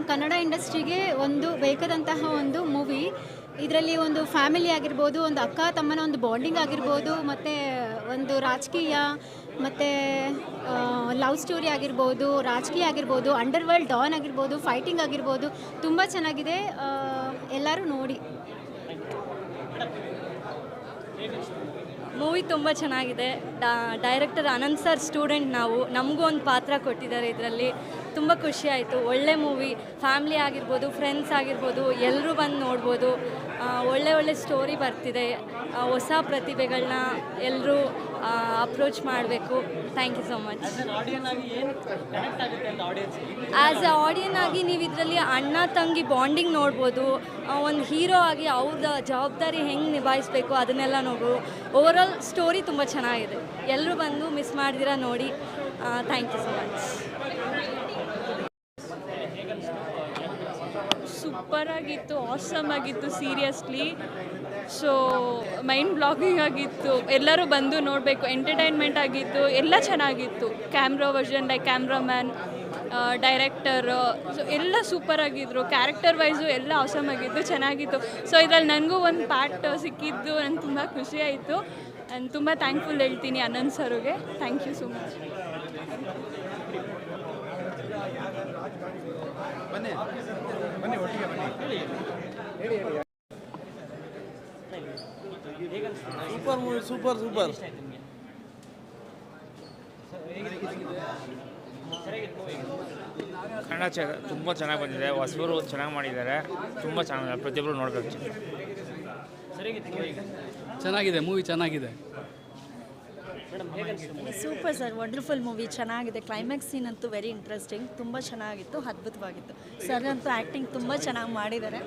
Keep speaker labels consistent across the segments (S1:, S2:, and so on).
S1: ನಮ್ಮ ಕನ್ನಡ ಇಂಡಸ್ಟ್ರಿಗೆ ಒಂದು ಬೇಕಾದಂತಹ ಒಂದು ಮೂವಿ. ಇದರಲ್ಲಿ ಒಂದು ಫ್ಯಾಮಿಲಿ ಆಗಿರ್ಬೋದು, ಒಂದು ಅಕ್ಕ ತಮ್ಮನ ಒಂದು ಬಾಂಡಿಂಗ್ ಆಗಿರ್ಬೋದು, ಮತ್ತು ಒಂದು ರಾಜಕೀಯ, ಮತ್ತು ಲವ್ ಸ್ಟೋರಿ ಆಗಿರ್ಬೋದು, ರಾಜಕೀಯ ಆಗಿರ್ಬೋದು ಅಂಡರ್ ವರ್ಲ್ಡ್ ಡಾನ್ ಆಗಿರ್ಬೋದು, ಫೈಟಿಂಗ್ ಆಗಿರ್ಬೋದು, ತುಂಬ ಚೆನ್ನಾಗಿದೆ. ಎಲ್ಲರೂ ನೋಡಿ.
S2: ಮೂವಿ ತುಂಬ ಚೆನ್ನಾಗಿದೆ. ಡೈರೆಕ್ಟರ್ ಅನಂತ್ ಸರ್ ಸ್ಟೂಡೆಂಟ್ ನಾವು. ನಮಗೂ ಒಂದು ಪಾತ್ರ ಕೊಟ್ಟಿದ್ದಾರೆ ಇದರಲ್ಲಿ. ತುಂಬ ಖುಷಿ ಆಯಿತು. ಒಳ್ಳೆ ಮೂವಿ ಫ್ಯಾಮ್ಲಿ ಆಗಿರ್ಬೋದು ಫ್ರೆಂಡ್ಸ್ ಆಗಿರ್ಬೋದು ಎಲ್ಲರೂ ಬಂದು ನೋಡ್ಬೋದು. ಒಳ್ಳೆ ಒಳ್ಳೆ ಸ್ಟೋರಿ ಬರ್ತಿದೆ. ಹೊಸ ಪ್ರತಿಭೆಗಳನ್ನ ಎಲ್ಲರೂ ಅಪ್ರೋಚ್ ಮಾಡಬೇಕು. Thank you so much. As a audience ಆಗಿ ನೀವು ಇದರಲ್ಲಿ ಅಣ್ಣ ತಂಗಿ ಬಾಂಡಿಂಗ್ ನೋಡ್ಬೋದು. ಒಂದು ಹೀರೋ ಆಗಿ ಅವ್ರದ ಜವಾಬ್ದಾರಿ ಹೆಂಗೆ ನಿಭಾಯಿಸ್ಬೇಕು ಅದನ್ನೆಲ್ಲ ನೋಡ್ಬೋದು. ಓವರಾಲ್ ಸ್ಟೋರಿ ತುಂಬ ಚೆನ್ನಾಗಿದೆ. ಎಲ್ಲರೂ ಬಂದು ಮಿಸ್ ಮಾಡಿದಿರ ನೋಡಿ. Thank you so much.
S3: Super ಆಗಿತ್ತು ಆಸಮ್ ಆಗಿತ್ತು ಸೀರಿಯಸ್ಲಿ ಸೊ ಮೈಂಡ್ ಬ್ಲಾಗಿಂಗ್ ಆಗಿತ್ತು. ಎಲ್ಲರೂ ಬಂದು ನೋಡಬೇಕು ಎಂಟರ್ಟೈನ್ಮೆಂಟ್ ಆಗಿತ್ತು, ಎಲ್ಲ ಚೆನ್ನಾಗಿತ್ತು. Camera version like cameraman director so ಎಲ್ಲ ಸೂಪರ್ ಆಗಿದ್ರು. ಕ್ಯಾರೆಕ್ಟರ್ ವೈಸು ಎಲ್ಲ ಆಸಮ್ ಆಗಿತ್ತು, ಚೆನ್ನಾಗಿತ್ತು. ಸೊ ಇದರಲ್ಲಿ ನನಗೂ ಒಂದು ಪಾರ್ಟ್ ಸಿಕ್ಕಿದ್ದು, ನಂಗೆ ತುಂಬ ಖುಷಿ ಆಯಿತು. ನಾನು ತುಂಬ ಥ್ಯಾಂಕ್ಫುಲ್ ಹೇಳ್ತೀನಿ ಅನಂತ್ ಸರ್ಗೆ. Thank you so much
S4: super movie super super
S5: Kannada ಚ ತುಂಬ ಚೆನ್ನಾಗಿ ಬಂದಿದೆ. ಹೊಸಬರು ಚೆನ್ನಾಗಿ ಮಾಡಿದ್ದಾರೆ. ತುಂಬ ಚೆನ್ನಾಗಿದೆ. ಪ್ರತಿಯೊಬ್ಬರು ನೋಡಬೇಕು.
S6: ಚೆನ್ನಾಗಿದೆ ಮೂವಿ ಚೆನ್ನಾಗಿದೆ.
S7: ಸೂಪರ್ ಸರ್ ವಂಡರ್ಫುಲ್ ಮೂವಿ ಚೆನ್ನಾಗಿದೆ. ಕ್ಲೈಮ್ಯಾಕ್ಸ್ ಸೀನ್ ಅಂತೂ ವೆರಿ ಇಂಟ್ರೆಸ್ಟಿಂಗ್ ತುಂಬ ಚೆನ್ನಾಗಿತ್ತು ಅದ್ಭುತವಾಗಿತ್ತು. ಸರ್ ಅಂತೂ ಆ್ಯಕ್ಟಿಂಗ್ ತುಂಬ ಚೆನ್ನಾಗಿ ಮಾಡಿದ್ದಾರೆ.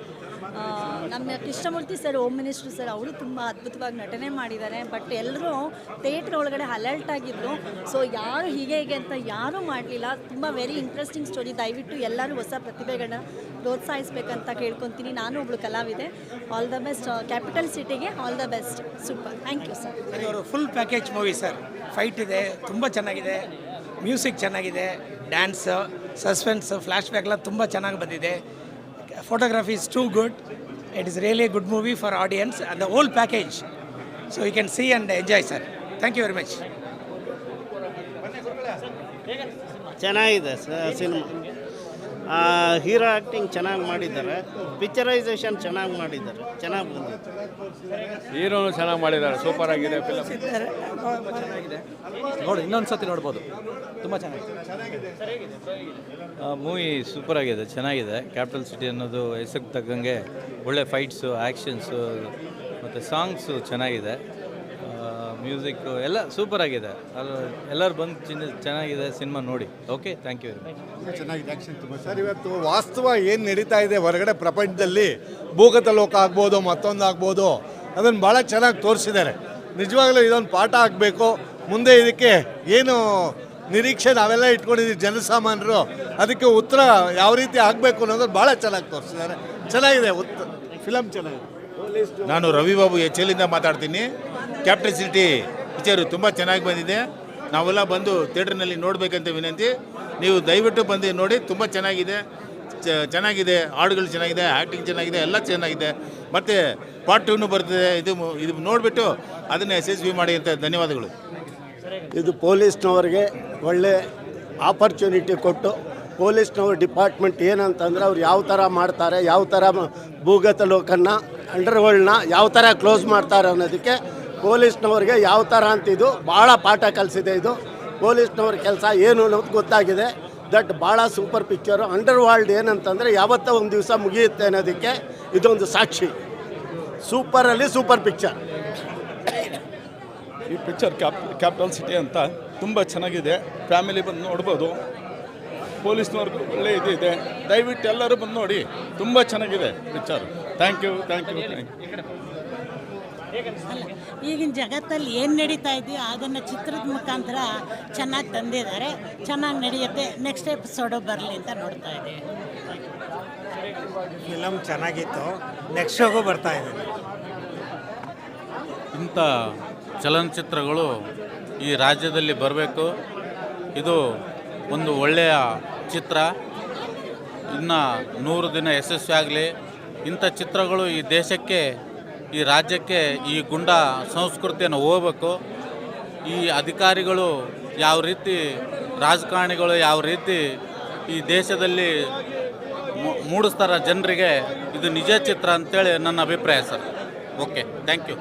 S7: ನಮ್ಮ Krishnamurthy sir home minister sir ಅವರು ತುಂಬ ಅದ್ಭುತವಾಗಿ ನಟನೆ ಮಾಡಿದ್ದಾರೆ. ಬಟ್ ಎಲ್ಲರೂ ಥಿಯೇಟ್ರ್ ಒಳಗಡೆ ಅಲರ್ಟ್ ಆಗಿದ್ರು. ಸೊ ಯಾರು ಹೀಗೆ ಹೀಗೆ ಅಂತ ಯಾರೂ ಮಾಡಲಿಲ್ಲ. ತುಂಬ ವೆರಿ ಇಂಟ್ರೆಸ್ಟಿಂಗ್ ಸ್ಟೋರಿ ದಯವಿಟ್ಟು ಎಲ್ಲರೂ ಹೊಸ ಪ್ರತಿಭೆಗಳನ್ನ ಪ್ರೋತ್ಸಾಹಿಸ್ಬೇಕಂತ ಕೇಳ್ಕೊತೀನಿ. ನಾನು ಒಬ್ಳು ಕಲಾವಿದೆ. ಆಲ್ ದ ಬೆಸ್ಟ್ ಕ್ಯಾಪಿಟಲ್ ಸಿಟಿಗೆ all the best super thank you sir
S8: ಇವರು full package movie sir fight ಇದೆ, ತುಂಬ ಚೆನ್ನಾಗಿದೆ. ಮ್ಯೂಸಿಕ್ ಚೆನ್ನಾಗಿದೆ ಡ್ಯಾನ್ಸ್ ಸಸ್ಪೆನ್ಸ್ ಫ್ಲ್ಯಾಶ್ ಬ್ಯಾಕ್ಲ ತುಂಬ ಚೆನ್ನಾಗಿ ಬಂದಿದೆ. Photography is too good it is really good movie for audience and the whole package so you can see and enjoy sir thank you very much
S9: ಚೆನ್ನಾಗಿದೆ sir cinema hero acting ಚೆನ್ನಾಗಿ ಮಾಡಿದ್ದಾರೆ. Picturisation ಚೆನ್ನಾಗಿ ಮಾಡಿದ್ದಾರೆ. ಚೆನ್ನಾಗಿ ಬಂದಿತ್ತು
S4: ಹೀರೋನು ಚೆನ್ನಾಗಿ ಮಾಡಿದ್ದಾರೆ. Super ಆಗಿದೆ ಫಿಲಮ್
S6: ನೋಡಿ ಇನ್ನೊಂದು ಸತಿ ನೋಡ್ಬೋದು. ತುಂಬ ಚೆನ್ನಾಗಿದೆ.
S10: ಮೂವಿ ಸೂಪರ್ ಆಗಿದೆ. ಚೆನ್ನಾಗಿದೆ. ಕ್ಯಾಪಿಟಲ್ ಸಿಟಿ ಅನ್ನೋದು ಹೆಸರು ತಕ್ಕಂಗೆ ಒಳ್ಳೆ ಫೈಟ್ಸು ಆ್ಯಕ್ಷನ್ಸು ಮತ್ತು ಸಾಂಗ್ಸು ಚೆನ್ನಾಗಿದೆ. ಮ್ಯೂಸಿಕ್ಕು ಎಲ್ಲ ಸೂಪರ್ ಆಗಿದೆ. ಅಲ್ಲಿ ಎಲ್ಲರೂ ಬಂದು ಚಿನ್ನ ಚೆನ್ನಾಗಿದೆ ಸಿನಿಮಾ ನೋಡಿ. Okay thank you very much
S11: ಚೆನ್ನಾಗಿದೆ ಸರ್ ಇವತ್ತು ವಾಸ್ತವ ಏನು ನಡೀತಾ ಇದೆ ಹೊರಗಡೆ ಪ್ರಪಂಚದಲ್ಲಿ? ಭೂಗತ ಲೋಕ ಆಗ್ಬೋದು ಮತ್ತೊಂದು ಆಗ್ಬೋದು ಅದನ್ನು ಭಾಳ ಚೆನ್ನಾಗಿ ತೋರಿಸಿದ್ದಾರೆ. ನಿಜವಾಗ್ಲೂ ಇದೊಂದು ಪಾಠ ಆಗಬೇಕು. ಮುಂದೆ ಇದಕ್ಕೆ ಏನು ನಿರೀಕ್ಷೆ ನಾವೆಲ್ಲ ಇಟ್ಕೊಂಡಿದ್ದೀವಿ ಜನಸಾಮಾನ್ಯರು. ಅದಕ್ಕೆ ಉತ್ತರ ಯಾವ ರೀತಿ ಆಗಬೇಕು ಅನ್ನೋದನ್ನು ಭಾಳ ಚೆನ್ನಾಗಿ ತೋರಿಸಿದ್ದಾರೆ. ಚೆನ್ನಾಗಿದೆ ಉತ್ ಫಿಲಮ್ ಚೆನ್ನಾಗಿದೆ.
S12: ನಾನು ರವಿಬಾಬು ಎಚ್ ಎಲ್ಲಿಂದ ಮಾತಾಡ್ತೀನಿ. ಕ್ಯಾಪಿಟಲ್ ಸಿಟಿ ಪಿಕ್ಚರು ತುಂಬ ಚೆನ್ನಾಗಿ ಬಂದಿದೆ. ನಾವೆಲ್ಲ ಬಂದು ಥಿಯೇಟ್ರ್ನಲ್ಲಿ ನೋಡಬೇಕಂತ ವಿನಂತಿ. ನೀವು ದಯವಿಟ್ಟು ಬಂದು ನೋಡಿ, ತುಂಬ ಚೆನ್ನಾಗಿದೆ. ಚೆನ್ನಾಗಿದೆ. ಹಾಡುಗಳು ಚೆನ್ನಾಗಿದೆ ಆ್ಯಕ್ಟಿಂಗ್ ಚೆನ್ನಾಗಿದೆ, ಎಲ್ಲ ಚೆನ್ನಾಗಿದೆ. ಮತ್ತು ಪಾರ್ಟ್ ಟೂನು ಬರ್ತದೆ. ಇದು ಇದು ನೋಡಿಬಿಟ್ಟು ಅದನ್ನು ಯಶಸ್ವಿ ಮಾಡಿ ಅಂತ ಧನ್ಯವಾದಗಳು.
S9: ಇದು ಪೊಲೀಸ್ನವ್ರಿಗೆ ಒಳ್ಳೆ ಆಪರ್ಚುನಿಟಿ ಕೊಟ್ಟು ಪೊಲೀಸ್ನವ್ರ ಡಿಪಾರ್ಟ್ಮೆಂಟ್ ಏನಂತಂದ್ರೆ ಅವ್ರು ಯಾವ ಥರ ಮಾಡ್ತಾರೆ, ಯಾವ ಥರ ಭೂಗತ ಲೋಕನ್ನ ಅಂಡರ್ವರ್ಲ್ಡ್ನ ಯಾವ ಥರ ಕ್ಲೋಸ್ ಮಾಡ್ತಾರೆ ಅನ್ನೋದಕ್ಕೆ ಪೊಲೀಸ್ನವ್ರಿಗೆ ಯಾವ ಥರ ಅಂತಿದ್ದು ಭಾಳ ಪಾಠ ಕಲಿಸಿದೆ ಇದು. ಪೊಲೀಸ್ನವ್ರ ಕೆಲಸ ಏನು ಅನ್ನೋದು ಗೊತ್ತಾಗಿದೆ. ದಟ್ ಭಾಳ ಸೂಪರ್ ಪಿಕ್ಚರು ಅಂಡರ್ ವರ್ಲ್ಡ್ ಏನಂತಂದರೆ ಯಾವತ್ತೋ ಒಂದು ದಿವಸ ಮುಗಿಯುತ್ತೆ ಅನ್ನೋದಕ್ಕೆ ಇದೊಂದು ಸಾಕ್ಷಿ. ಸೂಪರಲ್ಲಿ ಸೂಪರ್ ಪಿಕ್ಚರ್
S4: ಈ ಪಿಕ್ಚರ್ ಕ್ಯಾಪ್ ಕ್ಯಾಪಿಟಲ್ ಸಿಟಿ ಅಂತ ತುಂಬ ಚೆನ್ನಾಗಿದೆ. ಫ್ಯಾಮಿಲಿ ಬಂದು ನೋಡ್ಬೋದು. ಪೊಲೀಸ್ನವ್ರಿಗೂ ಒಳ್ಳೆ ಇದು ಇದೆ. ದಯವಿಟ್ಟು ಎಲ್ಲರೂ ಬಂದು ನೋಡಿ. ತುಂಬ ಚೆನ್ನಾಗಿದೆ picture thank you thank you thank you
S7: ಈಗಿನ ಜಗತ್ತಲ್ಲಿ ಏನು ನಡೀತಾ ಇದೆಯೋ ಅದನ್ನು ಚಿತ್ರದ ಮುಖಾಂತರ ಚೆನ್ನಾಗಿ ತಂದಿದ್ದಾರೆ. ಚೆನ್ನಾಗಿ ನಡೆಯುತ್ತೆ. ನೆಕ್ಸ್ಟ್ ಎಪಿಸೋಡು ಬರಲಿ ಅಂತ ನೋಡ್ತಾ ಇದ್ದೀವಿ.
S8: ಫಿಲಮ್ ಚೆನ್ನಾಗಿತ್ತು. ನೆಕ್ಸ್ಟ್ ಶೋಗೂ ಬರ್ತಾ ಇದೆ
S10: ಇಂಥ ಚಲನಚಿತ್ರಗಳು ಈ ರಾಜ್ಯದಲ್ಲಿ ಬರಬೇಕು. ಇದು ಒಂದು ಒಳ್ಳೆಯ ಚಿತ್ರ. ಇನ್ನು ನೂರು ದಿನ ಯಶಸ್ವಿ ಆಗಲಿ. ಇಂಥ ಚಿತ್ರಗಳು ಈ ದೇಶಕ್ಕೆ ಈ ರಾಜ್ಯಕ್ಕೆ ಈ ಗುಂಡ ಸಂಸ್ಕೃತಿಯನ್ನು ಹೋಗಬೇಕು. ಈ ಅಧಿಕಾರಿಗಳು ಯಾವ ರೀತಿ ರಾಜಕಾರಣಿಗಳು ಯಾವ ರೀತಿ ಈ ದೇಶದಲ್ಲಿ ಮೂಡಿಸ್ತಾರ ಜನರಿಗೆ ಇದು ನಿಜ ಚಿತ್ರ ಅಂತೇಳಿ ನನ್ನ ಅಭಿಪ್ರಾಯ ಸರ್. Okay thank you